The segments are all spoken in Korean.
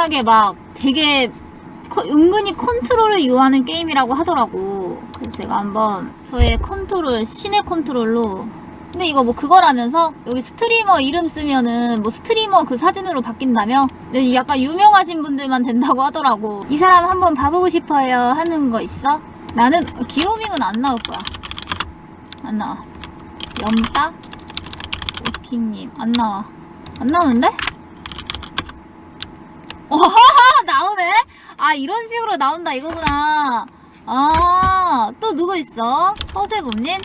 엄청나게 막 되게 커- 은근히 컨트롤을 요하는 게임이라고 하더라고. 그래서 제가 한번 저의 컨트롤, 신의 컨트롤로. 근데 이거 뭐 그거라면서 여기 스트리머 이름 쓰면은 뭐 스트리머 그 사진으로 바뀐다며? 근데 약간 유명하신 분들만 된다고 하더라고. 이 사람 한번 봐보고 싶어요 하는 거 있어? 나는 기호밍은 안 나올 거야. 안 나와. 염따? 오킹님 안 나와. 안 나오는데? 와하 나오네? 아 이런 식으로 나온다 이거구나. 아또 누구 있어? 서세범님?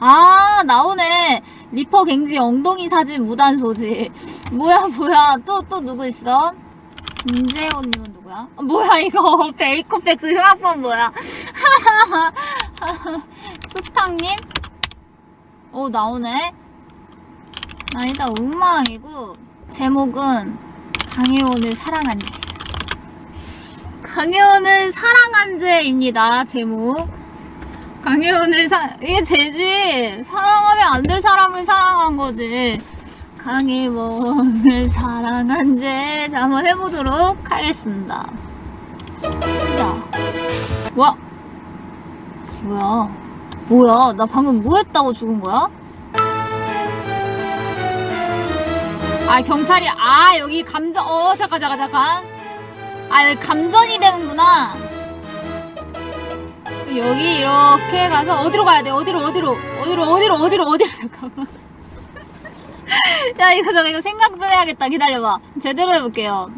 아 나오네. 리퍼 갱지 엉덩이 사진 무단 소지. 뭐야 뭐야 또또 누구 있어? 김재호님은 누구야? 아, 뭐야 이거 베이커백스 흉악범 뭐야? 수탕님? 오 나오네. 아 일단 운망이고 제목은 강혜원을 사랑한 죄. 강혜원을 사랑한 죄입니다. 제목. 강혜원을 사 이게 죄지. 사랑하면 안 될 사람을 사랑한 거지. 강혜원을 사랑한 죄. 자 한번 해보도록 하겠습니다. 시작. 와. 뭐야? 뭐야? 나 방금 뭐 했다고 죽은 거야? 아 경찰이 아 여기 감전 어 잠깐 잠깐 잠깐. 아 여기 감전이 되는구나. 여기 이렇게 가서 어디로 가야 돼? 어디로 어디로? 어디로 어디로 어디로 어디로? 잠깐만. 야 이거 잠깐 이거 생각 좀 해야겠다. 기다려봐. 제대로 해볼게요.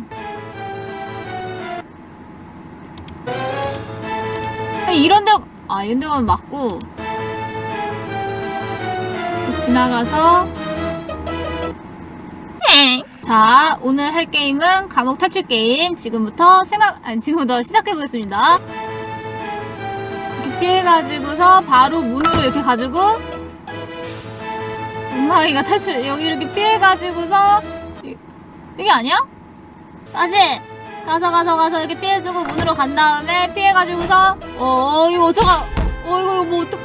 아, 이런 데로 아 이런 데 가면 맞고. 지나가서 자, 오늘 할 게임은 감옥 탈출 게임. 지금부터 생각, 아니, 지금부터 시작해보겠습니다. 이렇게 피해가지고서 바로 문으로 이렇게 가지고, 웅망이가 탈출, 여기 이렇게 피해가지고서, 이- 이게 아니야? 다시! 가서, 가서, 가서 이렇게 피해주고 문으로 간 다음에 피해가지고서, 어, 어 이거 어쩌가, 어, 이거, 이거 뭐 어떡,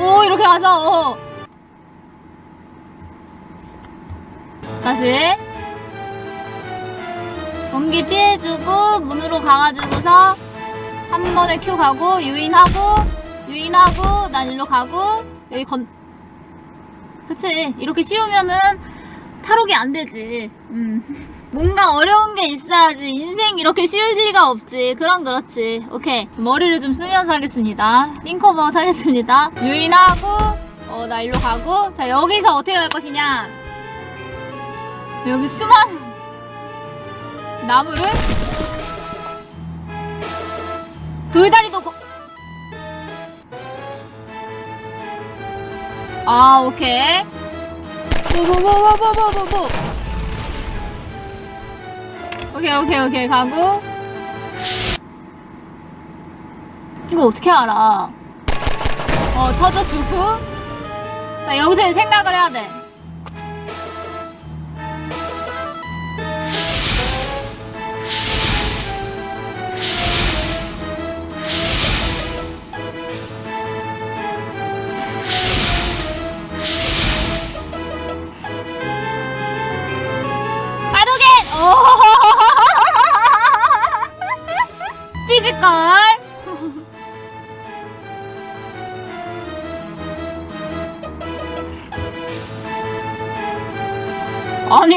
오, 이렇게 가서, 어. 다시. 전기 피해주고 문으로 가가지고서 한 번에 큐 가고 유인하고 유인하고 난 일로 가고 여기 건 그치? 이렇게 씌우면은 탈옥이 안 되지. 음. 뭔가 어려운 게 있어야지 인생 이렇게 쉬울 리가 없지. 그럼 그렇지. 오케이. 머리를 좀 쓰면서 하겠습니다. 링커버웃 하겠습니다. 유인하고 어 나 일로 가고. 자 여기서 어떻게 갈 것이냐 여기 수많은 나무를 돌다리도 거... 아 오케이. 뭐뭐뭐뭐뭐뭐뭐. 오케이 오케이 오케이. 가고. 이거 어떻게 알아? 어 터져 주고 자 여기서 생각을 해야 돼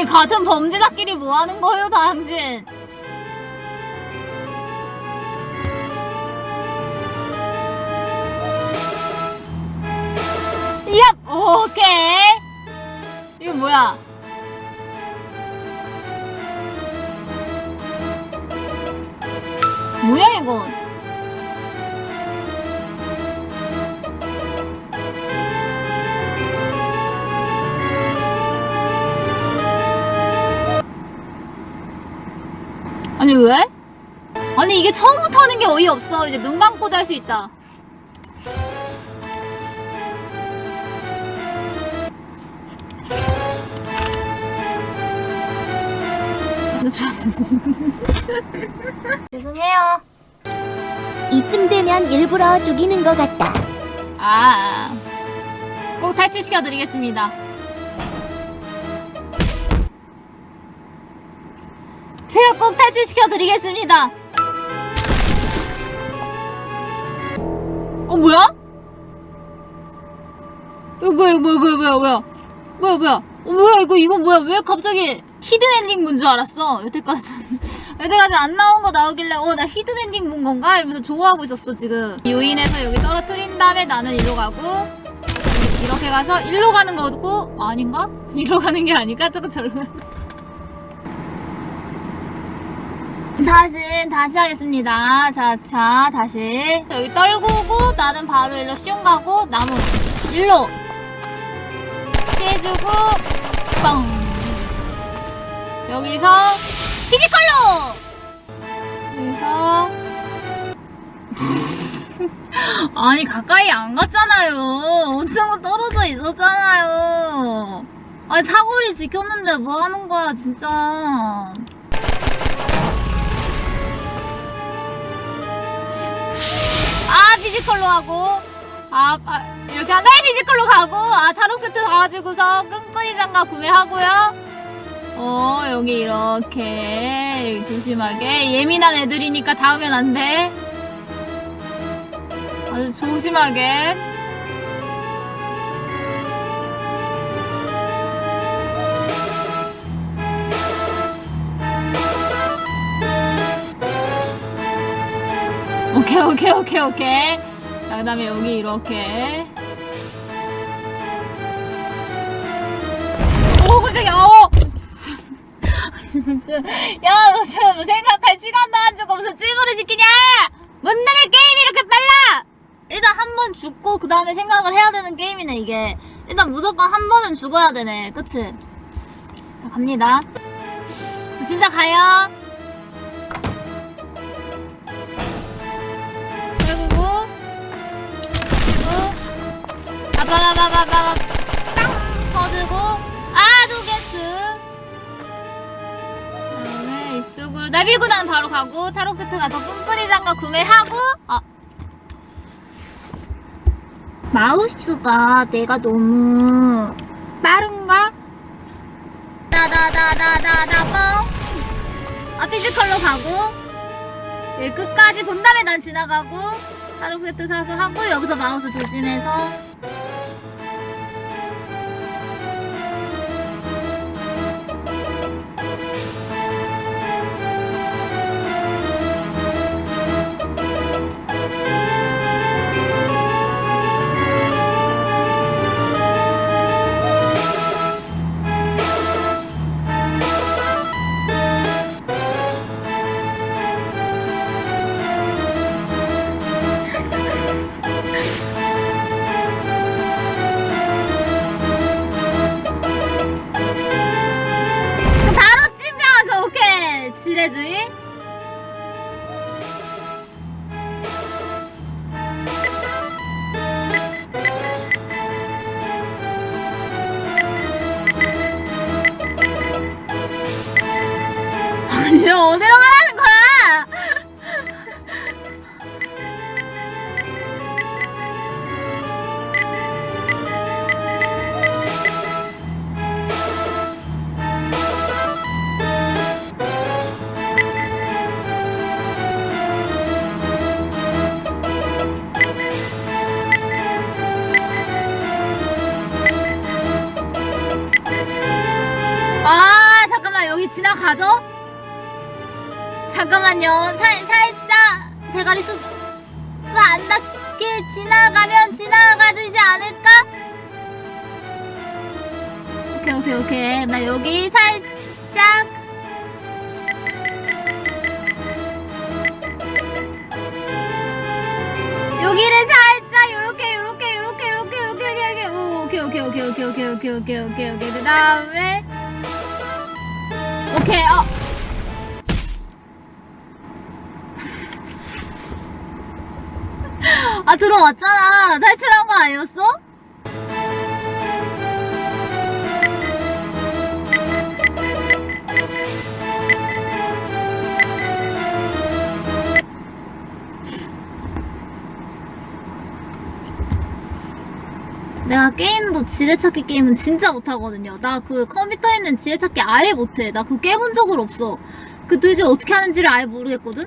같은 범죄자끼리 뭐 하는 거예요 당신 얍! 오케이 이거 뭐야 뭐야 이건? 아니 이게 처음부터 하는 게 어이없어 이제 눈 감고도 할 수 있다 죄송해요 이쯤 되면 일부러 죽이는 것 같다. 아, 꼭 탈출시켜 드리겠습니다. 제가 꼭 탈출시켜 드리겠습니다. 뭐야? 이거 뭐야 이거 뭐야 뭐야 뭐야? 뭐야 뭐야? 어 뭐야 이거 이거 뭐야? 왜 갑자기 히든 엔딩 본 줄 알았어? 여태까지 여태까지 안 나온 거 나오길래 어 나 히든 엔딩 본 건가? 이러면서 좋아하고 있었어 지금. 유인해서 여기 떨어뜨린 다음에 나는 일로 가고 이렇게 가서 일로 가는 거고 아닌가? 이로 가는 게 아닐까? 조금 절로 가 다시 다시 하겠습니다. 자, 자, 다시 여기 떨구고 나는 바로 일로 슝 가고 나무 일로 피해주고 빵 여기서 피지컬로 여기서 아니 가까이 안 갔잖아요. 엄청 떨어져 있었잖아요. 아니 사거리 지켰는데 뭐 하는 거야 진짜. 피지컬로 하고 아, 아, 이렇게 한 다음에 피지컬로 가고 아 탈옥 세트 가가지고서 끈끈이 장갑 구매하고요. 어 여기 이렇게 여기 조심하게 예민한 애들이니까 닿으면 안 돼. 아주 조심하게. 오케이 오케이 오케이 오케이. 자 그 다음에 여기 이렇게. 오 깜짝이야. 어. 무슨 야 무슨 뭐 생각할 시간도 안 주고 무슨 찌부를 지키냐? 뭔데 게임이 이렇게 빨라! 일단 한 번 죽고 그 다음에 생각을 해야 되는 게임이네 이게. 일단 무조건 한 번은 죽어야 되네. 그치? 자 갑니다. 진짜 가요 빠바바바바바 땅 터지고 아두개스. 그다음에 이쪽으로 나면 바로 가고 탈옥 세트 가서 끈끈이 장갑 구매하고 아 마우스가 내가 너무 빠른가? 다다다다다다 뻥! 아 피지컬로 가고. 여기 끝까지 본 다음에 난 지나가고 하루 세트 사서 하고 여기서 마우스 조심해서 잠깐만요. 살, 살짝 대가리 수가 안 닿게 지나가면 지나가지지 않을까? 오케이 오케이 오케이. 나 여기 살짝. 여기를 살짝 요렇게 요렇게 요렇게 요렇게 요렇게 요렇게. 오, 오케이 오케이 오케이 오케이 오케이 오케이 오케이 오케이 오케이. 그 다음에. 오케이 어 아 들어왔잖아 탈출한 거 아니었어? 내가 게임도 지뢰찾기 게임은 진짜 못하거든요. 나 그 컴퓨터에 있는 지뢰찾기 아예 못해. 나 그거 깨본 적을 없어. 그 도대체 어떻게 하는지를 아예 모르겠거든?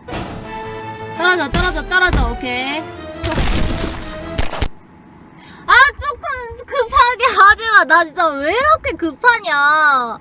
떨어져, 떨어져, 떨어져. 오케이. 급하게 하지 마. 나 진짜 왜 이렇게 급하냐.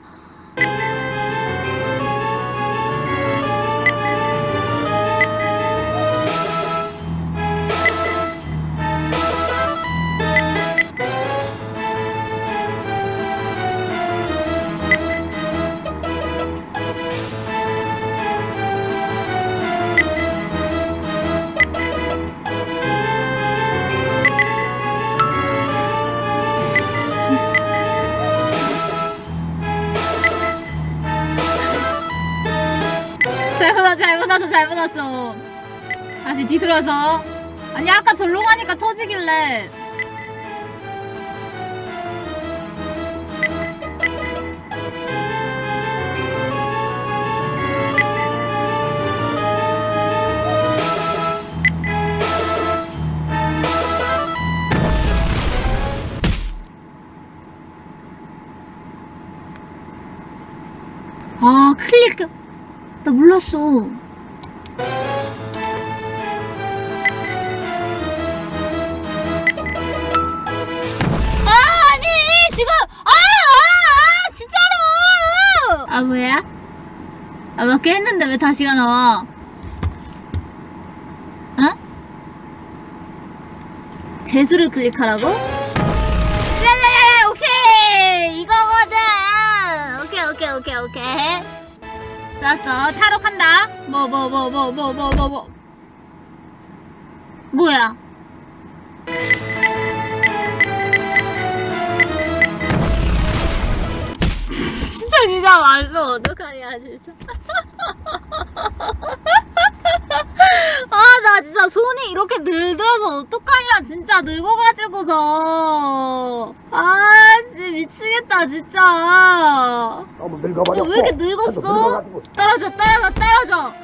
잘못 왔어, 잘못 왔어, 잘못 왔어. 다시 뒤돌아서. 아니, 아까 절로 가니까 터지길래. 아, 클릭. 나 몰랐어. 아, 아니, 지금, 아, 아, 아, 진짜로! 아, 뭐야? 아, 몇 개 했는데 왜 다시가 나와? 어? 재수를 클릭하라고? 랄랄랄, 오케이! 이거거든! 오케이, 오케이, 오케이, 오케이. 좋았어. 타로 간다. 뭐, 뭐, 뭐, 뭐, 뭐, 뭐, 뭐, 뭐. 뭐야? 진짜, 진짜 말씀 어떡하냐, 진짜. 진짜 손이 이렇게 늘들어서 어떡하냐, 진짜 늙어가지고서. 아, 씨, 미치겠다, 진짜. 너무 늙어버렸고 왜 이렇게 늙었어? 떨어져 떨어져 떨어져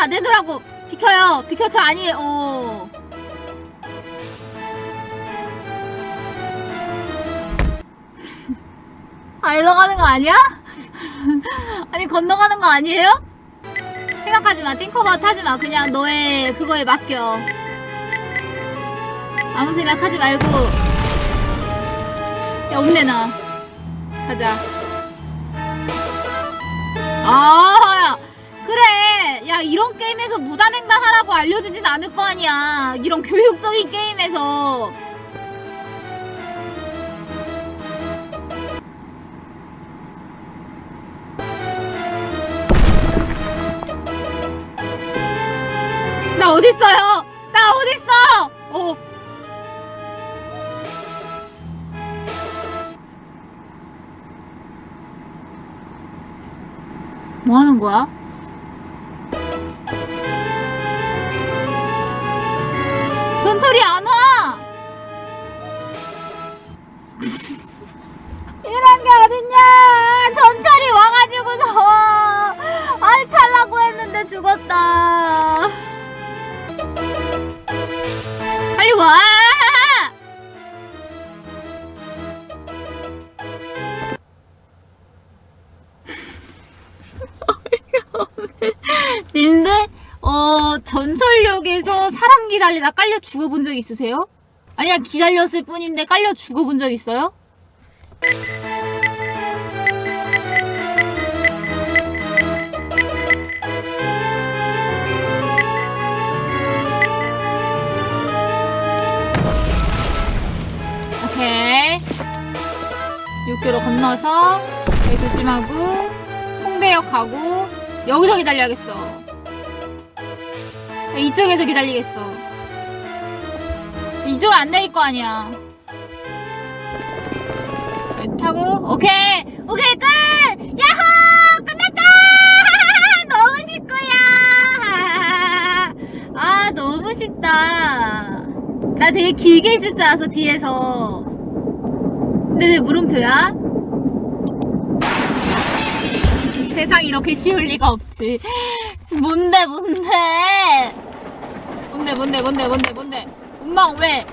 내놔 내놓으라고. 비켜요. 비켜 저 아니에요 어. 아 일로 가는 거 아니야? 아니 건너가는 거 아니에요? 생각하지 마. 띵커버 타지 마. 그냥 너의 그거에 맡겨. 아무 생각하지 말고. 야 없네 나. 가자. 아 야 이런 게임에서 무단횡단 하라고 알려주진 않을 거 아니야 이런 교육적인 게임에서 나 어딨어요 나 어딨어 어. 뭐 하는 거야? 전철이 안 와! 이런 게 어딨냐! 전철이 와가지고서! 아이, 탈라고 했는데 죽었다. 전철역에서 사람 기다리다 깔려 죽어본 적 있으세요? 아니야 기다렸을 뿐인데 깔려 죽어본 적 있어요? 오케이 6km 건너서 여기 조심하고 홍대역 가고 여기서 기다려야겠어 이쪽에서 기다리겠어. 이쪽 안 내릴 거 아니야. 타고 오케이! 오케이 끝! 야호! 끝났다! 너무 쉽고야 아 너무 쉽다. 나 되게 길게 있을 줄 알았어 뒤에서. 근데 왜 물음표야? 세상 이렇게 쉬울 리가 없지. 뭔데 뭔데? 뭔데 뭔데 뭔데 뭔데 뭔데 운망 왜?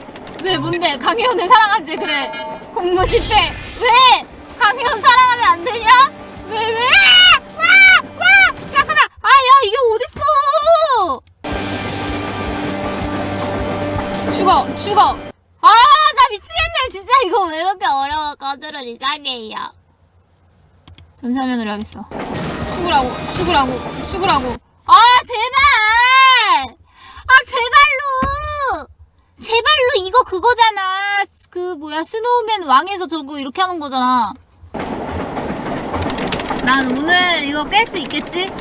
왜 뭔데 강희원을 사랑한지 그래 공무집 때 왜? 강혜원 사랑하면 안 되냐? 왜 왜? 와! 와! 잠깐만 아 야 이게 어딨어 죽어 죽어 아 나 미치겠네 진짜 이거 왜 이렇게 어려워 컨트롤 이상해요 전사면으로 하겠어 죽으라고 죽으라고 죽으라고 아 제발 제발로! 제발로 이거 그거잖아. 그 뭐야 스노우맨 왕에서 저거 이렇게 하는 거잖아. 난 오늘 이거 깰 수 있겠지?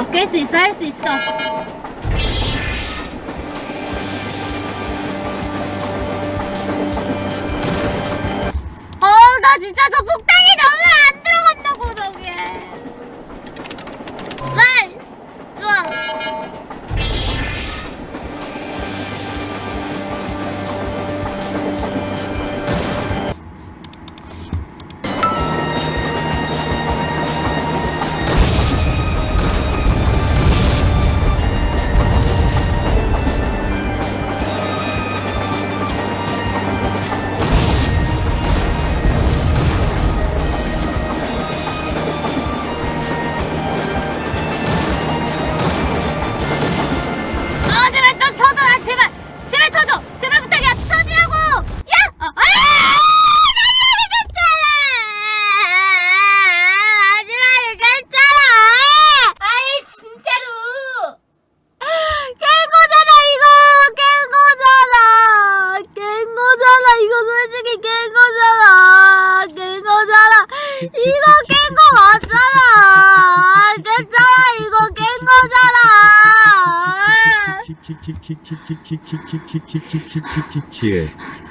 있어. 깰 수 있어. 할 수 있어. ki ki ki ki ki ki ki ki ki ki ki ki ki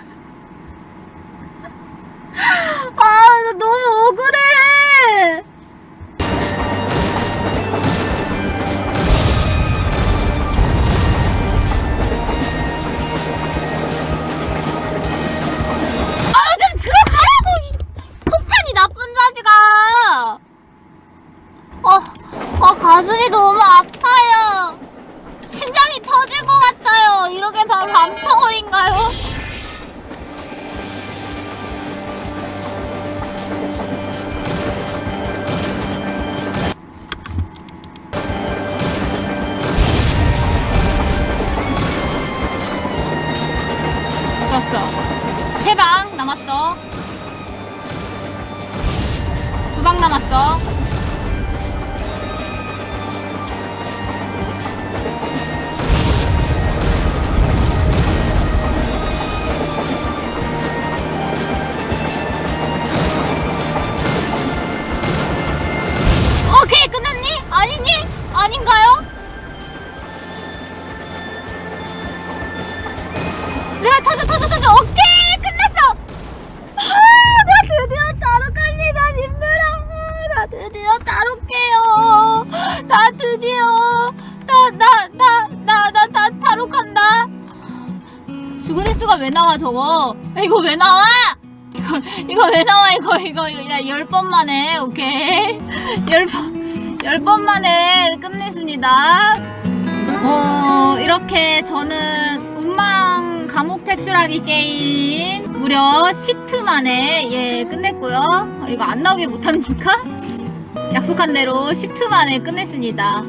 이거 왜 나와? 이거 이거 왜 나와? 이거 이거 야열 번 만에 오케이? 열번열 번 만에 끝냈습니다. 어 이렇게 저는 운망 감옥 탈출하기 게임 무려 10트 만에 예 끝냈고요. 어, 이거 안 나오게 못합니까? 약속한 대로 10트 만에 끝냈습니다